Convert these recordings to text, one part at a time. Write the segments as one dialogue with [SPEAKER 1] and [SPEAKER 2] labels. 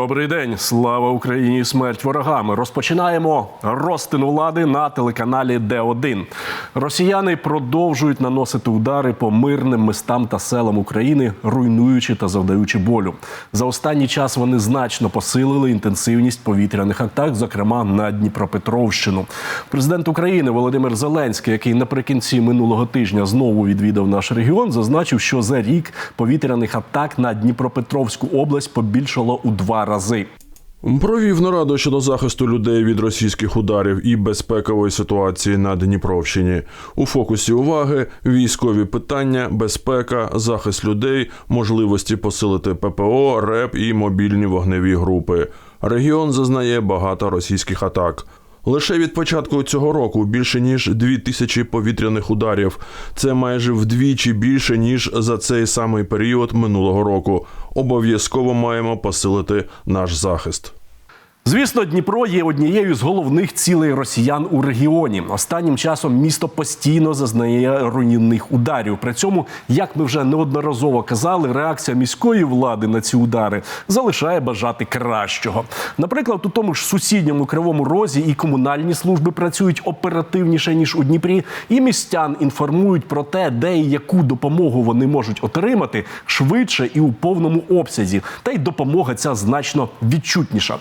[SPEAKER 1] Добрий день, слава Україні! Смерть ворогам. Розпочинаємо розтин влади на телеканалі Д1. Росіяни продовжують наносити удари по мирним містам та селам України, руйнуючи та завдаючи болю. За останній час вони значно посилили інтенсивність повітряних атак, зокрема на Дніпропетровщину. Президент України Володимир Зеленський, який наприкінці минулого тижня знову відвідав наш регіон, зазначив, що за рік повітряних атак на Дніпропетровську область побільшало у два.
[SPEAKER 2] Провів нараду щодо захисту людей від російських ударів і безпекової ситуації на Дніпровщині. У фокусі уваги військові питання, безпека, захист людей, можливості посилити ППО, РЕП і мобільні вогневі групи. Регіон зазнає багато російських атак. Лише від початку цього року більше ніж дві тисячі повітряних ударів. Це майже вдвічі більше ніж за цей самий період минулого року. Обов'язково маємо посилити наш захист.
[SPEAKER 1] Звісно, Дніпро є однією з головних цілей росіян у регіоні. Останнім часом місто постійно зазнає руйнівних ударів. При цьому, як ми вже неодноразово казали, реакція міської влади на ці удари залишає бажати кращого. Наприклад, у тому ж сусідньому кривому розі і комунальні служби працюють оперативніше ніж у Дніпрі, і містян інформують про те, де і яку допомогу вони можуть отримати швидше і у повному обсязі. Та й допомога ця значно відчутніша.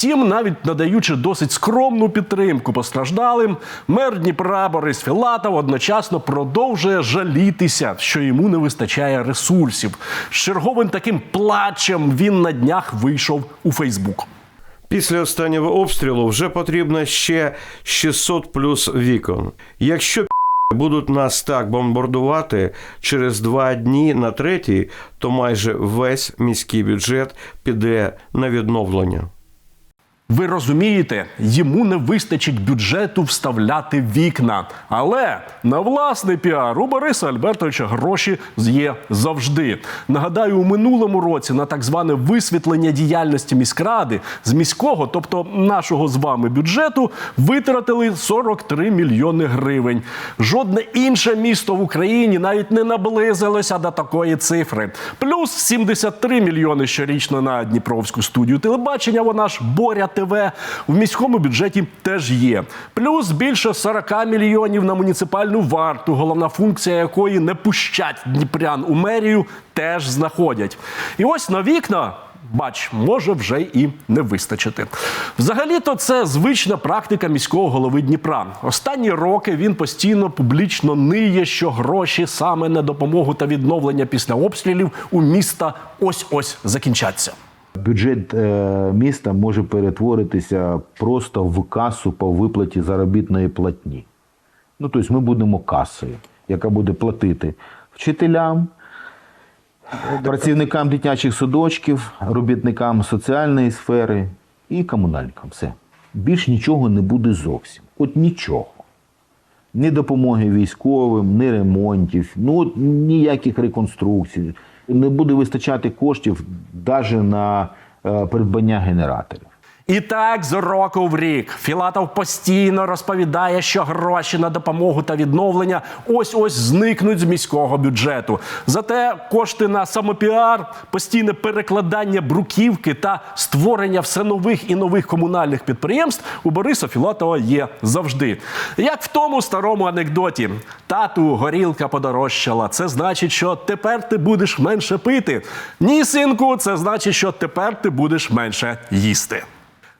[SPEAKER 1] Втім, навіть надаючи досить скромну підтримку постраждалим, мер Дніпра Борис Філатов одночасно продовжує жалітися, що йому не вистачає ресурсів. З черговим таким плачем він на днях вийшов у Фейсбук.
[SPEAKER 3] Після останнього обстрілу вже потрібно ще 600 плюс вікон. Якщо будуть нас так бомбардувати через два дні на третій, то майже весь міський бюджет піде на відновлення.
[SPEAKER 1] Ви розумієте, йому не вистачить бюджету вставляти вікна. Але на власний піар у Бориса Альбертовича гроші є завжди. Нагадаю, у минулому році на так зване висвітлення діяльності міськради з міського, тобто нашого з вами бюджету, витратили 43 мільйони гривень. Жодне інше місто в Україні навіть не наблизилося до такої цифри. Плюс 73 мільйони щорічно на Дніпровську студію телебачення. Вона ж боря ТВ в міському бюджеті теж є. Плюс більше 40 мільйонів на муніципальну варту, головна функція якої не пущать дніпрян у мерію, теж знаходять. І ось на вікна. Бач, може вже і не вистачити. Взагалі-то це звична практика міського голови Дніпра. Останні роки він постійно публічно ниє, що гроші саме на допомогу та відновлення після обстрілів у міста ось-ось закінчаться.
[SPEAKER 4] Бюджет е, міста може перетворитися просто в касу по виплаті заробітної платні. Ну, тобто ми будемо касою, яка буде платити вчителям, працівникам дитячих садочків, робітникам соціальної сфери і комунальникам. Все. Більш нічого не буде зовсім. От нічого. Ні допомоги військовим, ні ремонтів, ну от ніяких реконструкцій. Не буде вистачати коштів навіть на е, придбання генераторів.
[SPEAKER 1] І так з року в рік Філатов постійно розповідає, що гроші на допомогу та відновлення ось ось зникнуть з міського бюджету. Зате кошти на самопіар, постійне перекладання бруківки та створення все нових і нових комунальних підприємств у Бориса Філатова є завжди. Як в тому старому анекдоті: тату горілка подорожчала. Це значить, що тепер ти будеш менше пити. Ні, синку, це значить, що тепер ти будеш менше їсти.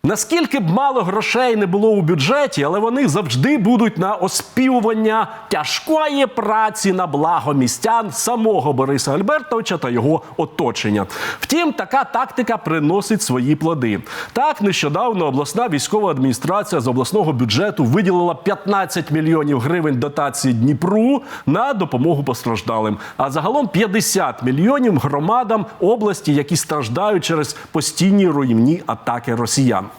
[SPEAKER 1] Наскільки б мало грошей не було у бюджеті, але вони завжди будуть на оспівування тяжкої праці на благо містян самого Бориса Альбертовича та його оточення. Втім, така тактика приносить свої плоди. Так, нещодавно обласна військова адміністрація з обласного бюджету виділила 15 мільйонів гривень дотації Дніпру на допомогу постраждалим. А загалом 50 мільйонів громадам області, які страждають через постійні руйнівні атаки росіян.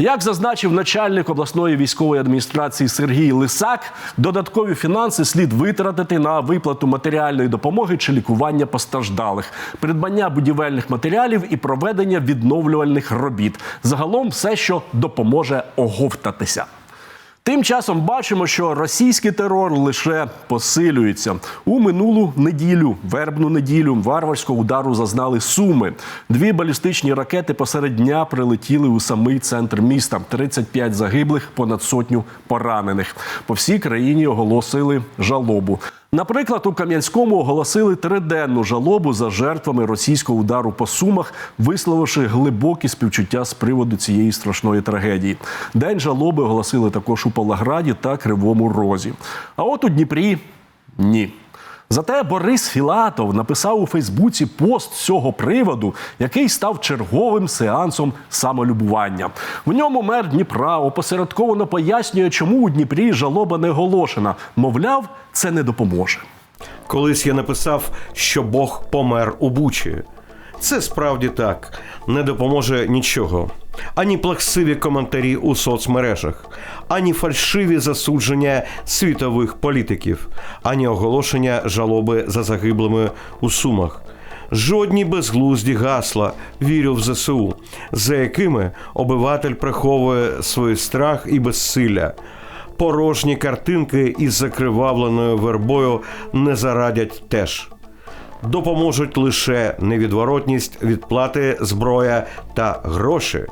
[SPEAKER 1] Як зазначив начальник обласної військової адміністрації Сергій Лисак, додаткові фінанси слід витратити на виплату матеріальної допомоги чи лікування постраждалих, придбання будівельних матеріалів і проведення відновлювальних робіт. Загалом все, що допоможе оговтатися. Тим часом бачимо, що російський терор лише посилюється. У минулу неділю, вербну неділю, варварського удару зазнали суми. Дві балістичні ракети посеред дня прилетіли у самий центр міста. 35 загиблих, понад сотню поранених. По всій країні оголосили жалобу. Наприклад, у Кам'янському оголосили триденну жалобу за жертвами російського удару по сумах, висловивши глибокі співчуття з приводу цієї страшної трагедії. День жалоби оголосили також у Палаграді та Кривому Розі. А от у Дніпрі ні. Зате Борис Філатов написав у Фейсбуці пост з цього приводу, який став черговим сеансом самолюбування. В ньому мер Дніпра опосередковано пояснює, чому у Дніпрі жалоба не оголошена. Мовляв, це не допоможе.
[SPEAKER 3] Колись я написав, що Бог помер у Бучі. Це справді так, не допоможе нічого. Ані плаксиві коментарі у соцмережах, ані фальшиві засудження світових політиків, ані оголошення жалоби за загиблими у сумах. Жодні безглузді гасла вірю в ЗСУ, за якими обиватель приховує свій страх і безсилля. Порожні картинки із закривавленою вербою не зарадять теж. Допоможуть лише невідворотність відплати зброя та гроші.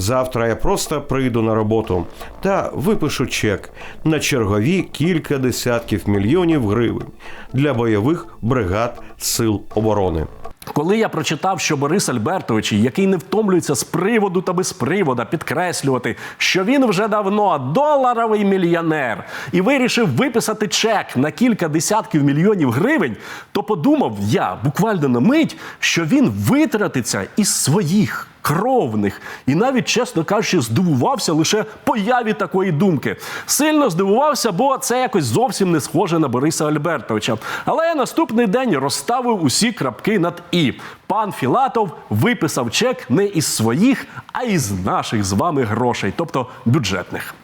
[SPEAKER 3] Завтра я просто прийду на роботу та випишу чек на чергові кілька десятків мільйонів гривень для бойових бригад Сил оборони.
[SPEAKER 1] Коли я прочитав, що Борис Альбертович, який не втомлюється з приводу та без привода підкреслювати, що він вже давно доларовий мільйонер і вирішив виписати чек на кілька десятків мільйонів гривень, то подумав я буквально на мить, що він витратиться із своїх. Кровних і навіть, чесно кажучи, здивувався лише появі такої думки. Сильно здивувався, бо це якось зовсім не схоже на Бориса Альбертовича. Але наступний день розставив усі крапки над і. Пан Філатов виписав чек не із своїх, а із наших з вами грошей, тобто бюджетних.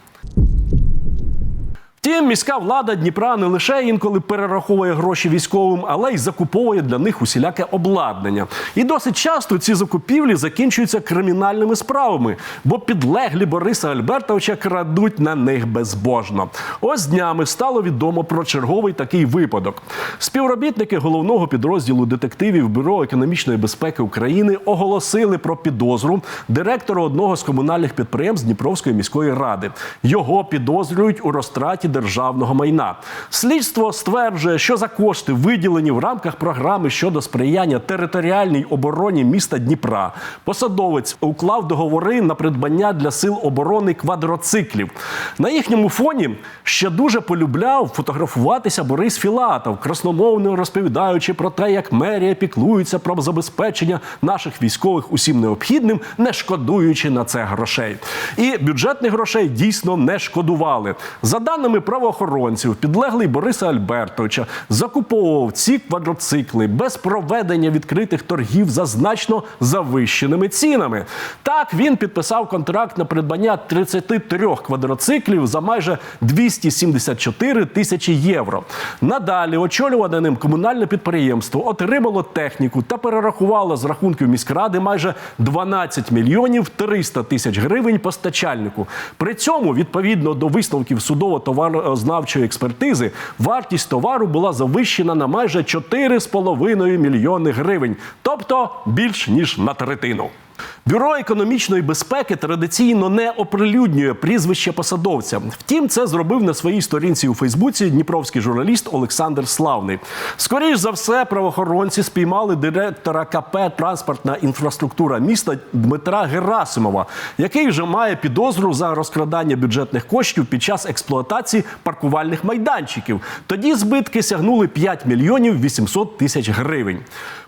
[SPEAKER 1] Втім, міська влада Дніпра не лише інколи перераховує гроші військовим, але й закуповує для них усіляке обладнання. І досить часто ці закупівлі закінчуються кримінальними справами, бо підлеглі Бориса Альбертовича крадуть на них безбожно. Ось днями стало відомо про черговий такий випадок. Співробітники головного підрозділу детективів Бюро економічної безпеки України оголосили про підозру директору одного з комунальних підприємств Дніпровської міської ради. Його підозрюють у розтраті державного майна. Слідство стверджує, що за кошти, виділені в рамках програми щодо сприяння територіальній обороні міста Дніпра, посадовець уклав договори на придбання для сил оборони квадроциклів. На їхньому фоні ще дуже полюбляв фотографуватися Борис Філатов, красномовно розповідаючи про те, як мерія піклується про забезпечення наших військових усім необхідним, не шкодуючи на це грошей. І бюджетних грошей дійсно не шкодували. За даними правоохоронців, підлеглий Бориса Альбертовича закуповував ці квадроцикли без проведення відкритих торгів за значно завищеними цінами. Так він підписав контракт на придбання 33 квадроциклів за майже 274 тисячі євро. Надалі очолюване ним комунальне підприємство отримало техніку та перерахувало з рахунків міськради майже 12 мільйонів 300 тисяч гривень постачальнику. При цьому, відповідно до висновків судово-товарознавчої експертизи, вартість товару була завищена на майже 4,5 мільйони гривень, тобто більш ніж на третину. Бюро економічної безпеки традиційно не оприлюднює прізвище посадовця. Втім, це зробив на своїй сторінці у Фейсбуці дніпровський журналіст Олександр Славний. Скоріш за все, правоохоронці спіймали директора КП Транспортна інфраструктура міста Дмитра Герасимова, який вже має підозру за розкрадання бюджетних коштів під час експлуатації паркувальних майданчиків. Тоді збитки сягнули 5 мільйонів 800 тисяч гривень.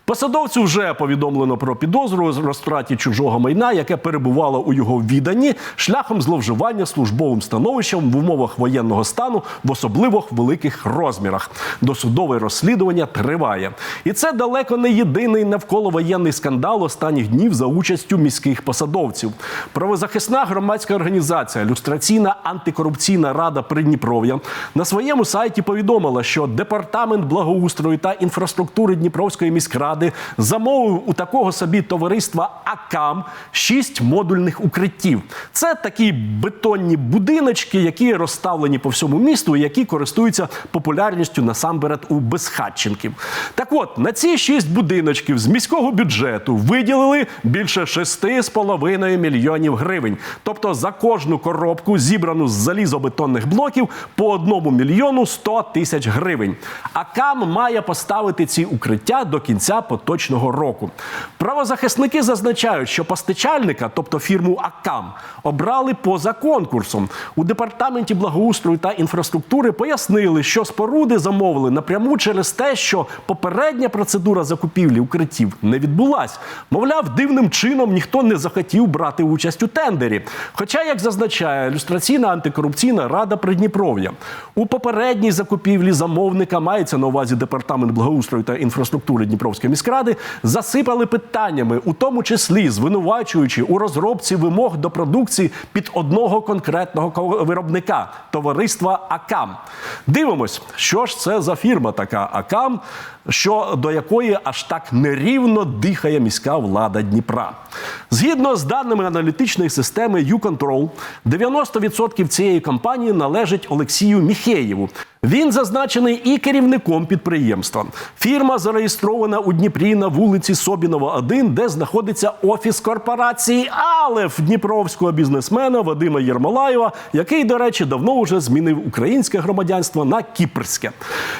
[SPEAKER 1] Посадовцю вже повідомлено про підозру з розтраті чужого майна, яке перебувало у його відданні шляхом зловживання службовим становищем в умовах воєнного стану в особливо великих розмірах. Досудове розслідування триває, і це далеко не єдиний навколовоєнний скандал останніх днів за участю міських посадовців. Правозахисна громадська організація Люстраційна антикорупційна рада Придніпров'я на своєму сайті повідомила, що департамент благоустрою та інфраструктури Дніпровської міськради влади замовив у такого собі товариства АКАМ шість модульних укриттів. Це такі бетонні будиночки, які розставлені по всьому місту, і які користуються популярністю насамперед у безхатченків. Так от на ці шість будиночків з міського бюджету виділили більше 6,5 мільйонів гривень. Тобто за кожну коробку, зібрану з залізобетонних блоків, по 1 мільйону 100 тисяч гривень. А КАМ має поставити ці укриття до кінця поточного року. Правозахисники зазначають, що постачальника, тобто фірму АКАМ, обрали поза конкурсом. У департаменті благоустрою та інфраструктури пояснили, що споруди замовили напряму через те, що попередня процедура закупівлі укриттів не відбулась. Мовляв, дивним чином ніхто не захотів брати участь у тендері. Хоча, як зазначає ілюстраційна антикорупційна рада Придніпров'я, у попередній закупівлі замовника мається на увазі департамент благоустрою та інфраструктури Дніпровської міськради, засипали питаннями, у тому числі звинувачуючи у розробці вимог до продукції під одного конкретного ко- виробника товариства АКАМ. Дивимось, що ж це за фірма така АКАМ, що до якої аж так нерівно дихає міська влада Дніпра. Згідно з даними аналітичної системи YouControl, 90% цієї компанії належить Олексію Міхеєву. Він зазначений і керівником підприємства. Фірма зареєстрована у Дніпрі на вулиці Собінова, 1, де знаходиться офіс корпорації Алеф Дніпровського бізнесмена Вадима Єрмолаєва, який, до речі, давно вже змінив українське громадянство на кіпрське.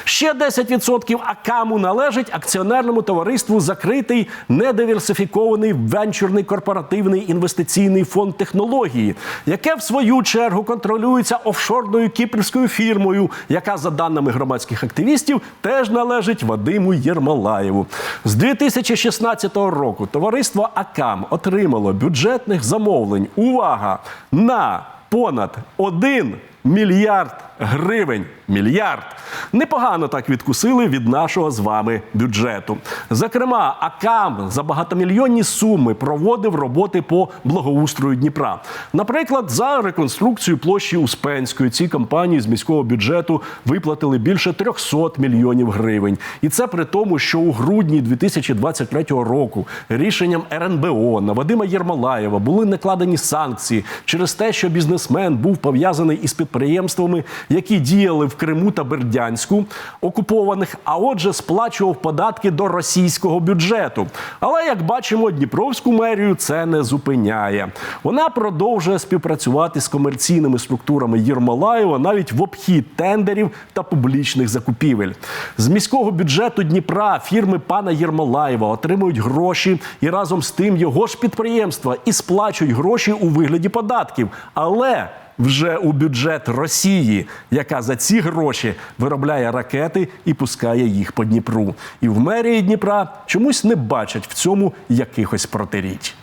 [SPEAKER 1] Ще 10% АКАМу належить акціонерному товариству закритий недиверсифікований венчурний корпоративний інвестиційний фонд технології, яке в свою чергу контролюється офшорною кіпрською фірмою, яка, за даними громадських активістів, теж належить Вадиму Єрмолаєву. З 2016 року товариство АКАМ отримало бюджетних замовлень. Увага! На понад 1 мільярд гривень. Мільярд. Непогано так відкусили від нашого з вами бюджету. Зокрема, АКАМ за багатомільйонні суми проводив роботи по благоустрою Дніпра. Наприклад, за реконструкцію площі Успенської цій компанії з міського бюджету виплатили більше 300 мільйонів гривень. І це при тому, що у грудні 2023 року рішенням РНБО на Вадима Єрмолаєва були накладені санкції через те, що бізнесмен був пов'язаний із підприємствами, які діяли в Криму та Бердянську окупованих, а отже, сплачував податки до російського бюджету. Але як бачимо, Дніпровську мерію це не зупиняє. Вона продовжує співпрацювати з комерційними структурами Єрмолаєва навіть в обхід тендерів та публічних закупівель. З міського бюджету Дніпра фірми пана Єрмолаєва отримують гроші і разом з тим його ж підприємства і сплачують гроші у вигляді податків. Але вже у бюджет Росії, яка за ці гроші виробляє ракети і пускає їх по Дніпру. І в мерії Дніпра чомусь не бачать в цьому якихось протиріч.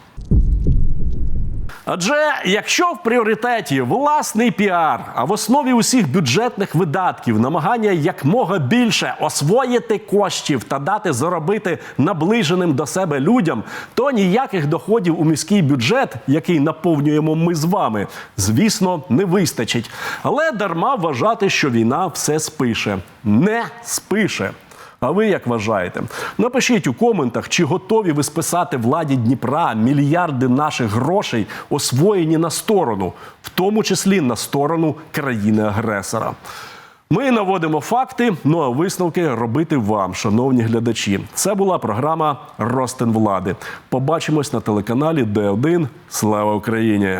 [SPEAKER 1] Адже якщо в пріоритеті власний піар, а в основі усіх бюджетних видатків намагання якмога більше освоїти коштів та дати заробити наближеним до себе людям, то ніяких доходів у міський бюджет, який наповнюємо ми з вами, звісно, не вистачить. Але дарма вважати, що війна все спише. Не спише. А ви як вважаєте? Напишіть у коментах, чи готові ви списати владі Дніпра мільярди наших грошей, освоєні на сторону, в тому числі на сторону країни-агресора. Ми наводимо факти, ну а висновки робити вам, шановні глядачі. Це була програма Ростин влади. Побачимось на телеканалі Д1. Слава Україні!